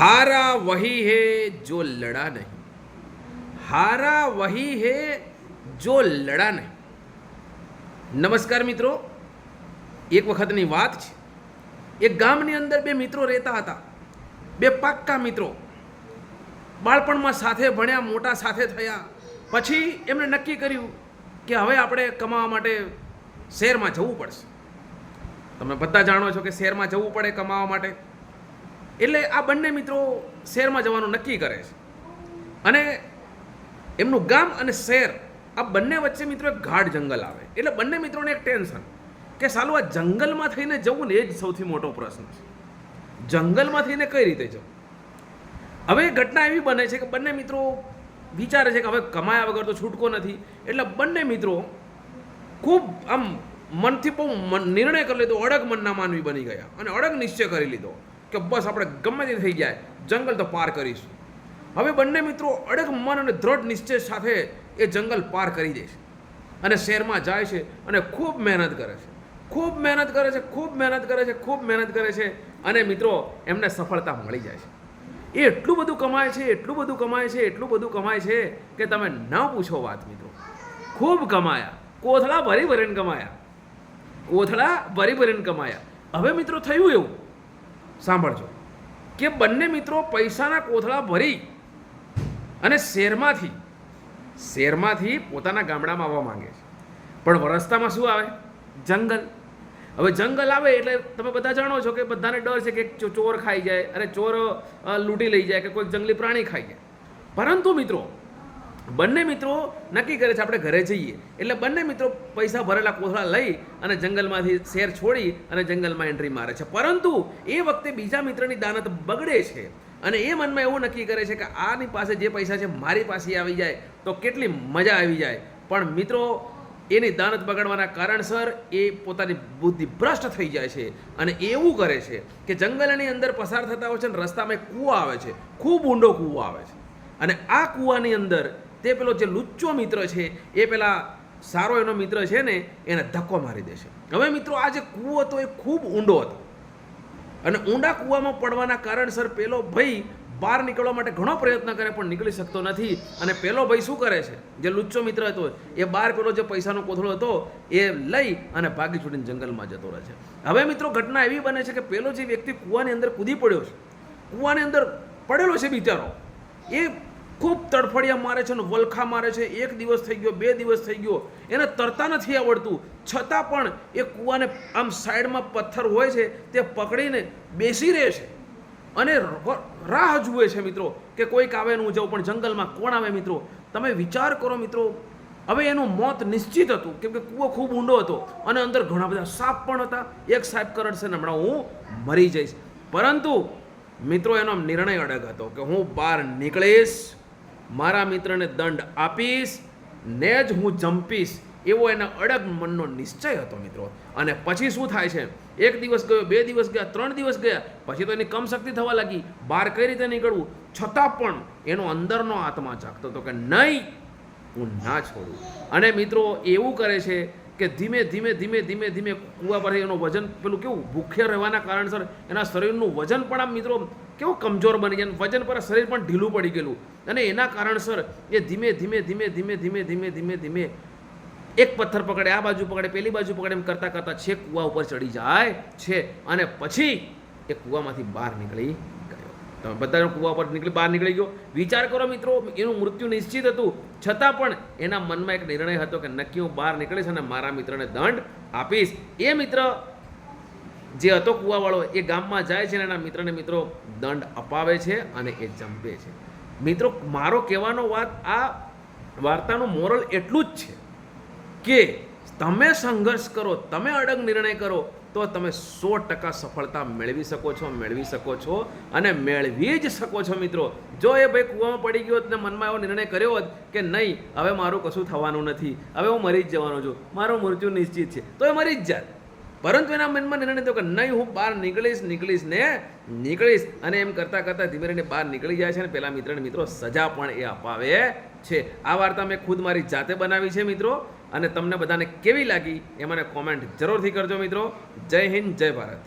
हारा वही है जो लड़ा नहीं हारा वही है जो લડા નહીં નમસ્કાર મિત્રો એક વખતની વાત છે એક ગામની અંદર બે મિત્રો રહેતા હતા બે પાક્કા મિત્રો બાળપણમાં સાથે ભણ્યા મોટા સાથે થયા પછી એમણે નક્કી કર્યું કે હવે આપણે કમાવા માટે શહેરમાં જવું પડશે તમે બધા જાણો છો કે શહેરમાં જવું પડે કમાવા માટે એટલે આ બંને મિત્રો શહેરમાં જવાનું નક્કી કરે છે. અને એમનું ગામ અને શહેર, આ બંને વચ્ચે મિત્રો એક ગાઢ જંગલ આવે. એટલે બંને મિત્રોને એક ટેન્શન કે સાલું આ જંગલમાં થઈને જવું ને એ જ સૌથી મોટો પ્રશ્ન છે. જંગલમાં થઈને કઈ રીતે જવું? હવે ઘટના એવી બને છે કે બંને મિત્રો વિચારે છે કે હવે કમાયા વગર તો છૂટકો નથી. એટલે બંને મિત્રો ખૂબ આમ મનથી બહુ નિર્ણય કરી લીધો, અડગ મનના માનવી બની ગયા અને અડગ નિશ્ચય કરી લીધો. કે બસ આપણે ગમે તે થઈ જાય, જંગલ તો પાર કરીશું. હવે બંને મિત્રો અડગ મન અને દ્રઢ નિશ્ચય સાથે એ જંગલ પાર કરી દે છે. અને શહેરમાં જાય છે અને ખૂબ મહેનત કરે છે. ખૂબ મહેનત કરે છે, ખૂબ મહેનત કરે છે, ખૂબ મહેનત કરે છે અને મિત્રો, એમને સફળતા મળી જાય છે. એ એટલું બધું કમાય છે, એટલું બધું કમાય છે, એટલું બધું કમાય છે કે તમે ન પૂછો વાત મિત્રો. ખૂબ કમાયા, કોથળા ભરી ભરીને કમાયા. કોથળા ભરી ભરીને કમાયા. હવે મિત્રો થયું એવું. સાંભળજો. કે બંને મિત્રો પૈસાના કોથળા ભરી અને શહેરમાંથી શહેરમાંથી પોતાના ગામડામાં આવવા માંગે છે. પણ રસ્તામાં શું આવે? જંગલ. હવે જંગલ આવે એટલે તમે બધા જાણો છો કે બધાને ડર છે કે ચોર ખાઈ જાય અને ચોર લૂંટી લઈ જાય કે કોઈ જંગલી પ્રાણી ખાઈ જાય. પરંતુ મિત્રો બંને મિત્રો નક્કી કરે છે આપણે ઘરે જઈએ. એટલે બંને મિત્રો પૈસા ભરેલા કોથળા લઈ અને જંગલમાંથી શેર છોડી અને જંગલમાં એન્ટ્રી મારે છે. પરંતુ એ વખતે બીજા મિત્રની દાનત બગડે છે અને એ મનમાં એવું નક્કી કરે છે કે આની પાસે જે પૈસા છે મારી પાસે આવી જાય તો કેટલી મજા આવી જાય. પણ મિત્રો, એની દાનત બગાડવાના કારણસર એ પોતાની બુદ્ધિ ભ્રષ્ટ થઈ જાય છે અને એવું કરે છે કે જંગલની અંદર પસાર થતા હોય છે અને રસ્તામાં કૂવો આવે છે. ખૂબ ઊંડો કૂવો આવે છે. અને આ કૂવાની અંદર તે પેલો જે લુચ્ચો મિત્ર છે, એ પેલા સારો એનો મિત્ર છે ને, એને ધક્કો મારી દેશે હવે મિત્રો, આ જે કૂવો હતો, એ ખૂબ ઊંડો હતો. અને ઊંડા કૂવામાં પડવાના કારણસર પેલો ભાઈ બહાર નીકળવા માટે ઘણો પ્રયત્ન કરે, પણ નીકળી શકતો નથી. અને પેલો ભાઈ શું કરે છે? જે લુચ્ચો મિત્ર હતો, એ બહાર પેલો જે પૈસાનો કોથળો હતો, એ લઈ અને ભાગી છૂટીને જંગલમાં જતો રહે છે. હવે મિત્રો, ઘટના એવી બને છે કે પેલો જે વ્યક્તિ કૂવાની અંદર કૂદી પડ્યો છે, કૂવાની અંદર પડેલો છે બિચારો, એ ખૂબ તડફડિયા મારે છે અને વલખા મારે છે. એક દિવસ થઈ ગયો, બે દિવસ થઈ ગયો. એને તરતા નથી આવડતું. છતાં પણ એ કૂવાને આમ સાઈડમાં પથ્થર હોય છે તે પકડીને બેસી રહે છે. અને રાહ જુએ છે મિત્રો કે કોઈક આવે ને હું જાઉં, પણ જંગલમાં કોણ આવે મિત્રો? તમે વિચાર કરો મિત્રો. હવે એનું મોત નિશ્ચિત હતું, કેમ કે કૂવો ખૂબ ઊંડો હતો અને અંદર ઘણા બધા સાપ પણ હતા. એક સાપ કરડશે ને હમણાં હું મરી જઈશ. પરંતુ મિત્રો એનો નિર્ણય અડગ હતો કે હું બહાર નીકળીશ. મારા મિત્રને દંડ આપીશ, ને જ હું જંપીશ, એવો એના અડગ મનનો નિશ્ચય હતો મિત્રો. અને પછી શું થાય છે? એક દિવસ ગયો, બે દિવસ ગયા, ત્રણ દિવસ ગયા, પછી તો એની કમ શક્તિ થવા લાગી. બહાર કઈ રીતે નીકળવું? છતાં પણ એનો અંદરનો આત્મા જાગતો હતો કે નહીં, હું ના છોડું. અને મિત્રો, એવું કરે છે કે ધીમે ધીમે ધીમે ધીમે ધીમે કૂવા પરથી એનું વજન પેલું કેવું ભૂખ્યા રહેવાના કારણસર એના શરીરનું વજન પણ આમ મિત્રો કેવું કમજોર બની ગયા વજન પર શરીર પણ ઢીલું પડી ગયેલું. અને એના કારણસર એ ધીમે ધીમે ધીમે ધીમે ધીમે ધીમે ધીમે ધીમે એક પથ્થર પકડે, આ બાજુ પકડે, પેલી બાજુ પકડે એમ કરતાં કરતાં છેક કૂવા ઉપર ચડી જાય છે. અને પછી એ કૂવામાંથી બહાર નીકળી તમે બધા કૂવા પર નીકળી બહાર નીકળી ગયો. વિચાર કરો મિત્રો, એનું મૃત્યુ નિશ્ચિત હતું. છતાં પણ એના મનમાં એક નિર્ણય હતો કે નક્કી હું બહાર નીકળીશ અને મારા મિત્રને દંડ આપીશ. એ મિત્ર જે હતો કૂવાવાળો, એ ગામમાં જાય છે અને એના મિત્રને મિત્રો દંડ અપાવે છે અને એ જંપે છે. મિત્રો, મારો કહેવાનો વાત આ વાર્તાનું મોરલ એટલું જ છે કે તમે સંઘર્ષ કરો, તમે અડગ નિર્ણય કરો તો તમે સો ટકા સફળતા મેળવી શકો છો, મેળવી શકો છો અને મેળવી જ શકો છો મિત્રો. જો એ ભાઈ કૂવામાં પડી ગયો ને મનમાં એવો નિર્ણય કર્યો હોત કે નહીં, હવે મારું કશું થવાનું નથી, હવે હું મરી જ જવાનો છું, મારું મૃત્યુ નિશ્ચિત છે, તો એ મરી જ જાત પરંતુ એના મનમાં નિર્ણય થયો કે નહીં, હું બહાર નીકળીશ નીકળીશ ને નીકળીશ. અને એમ કરતાં કરતાં ધીમે રહીને બહાર નીકળી જાય છે અને પેલા મિત્રને મિત્રો સજા પણ એ અપાવે છે. આ વાર્તા મેં ખુદ મારી જાતે બનાવી છે મિત્રો અને તમને બધાને કેવી લાગી એ મને કોમેન્ટ જરૂરથી કરજો મિત્રો. જય હિન્દ, જય ભારત.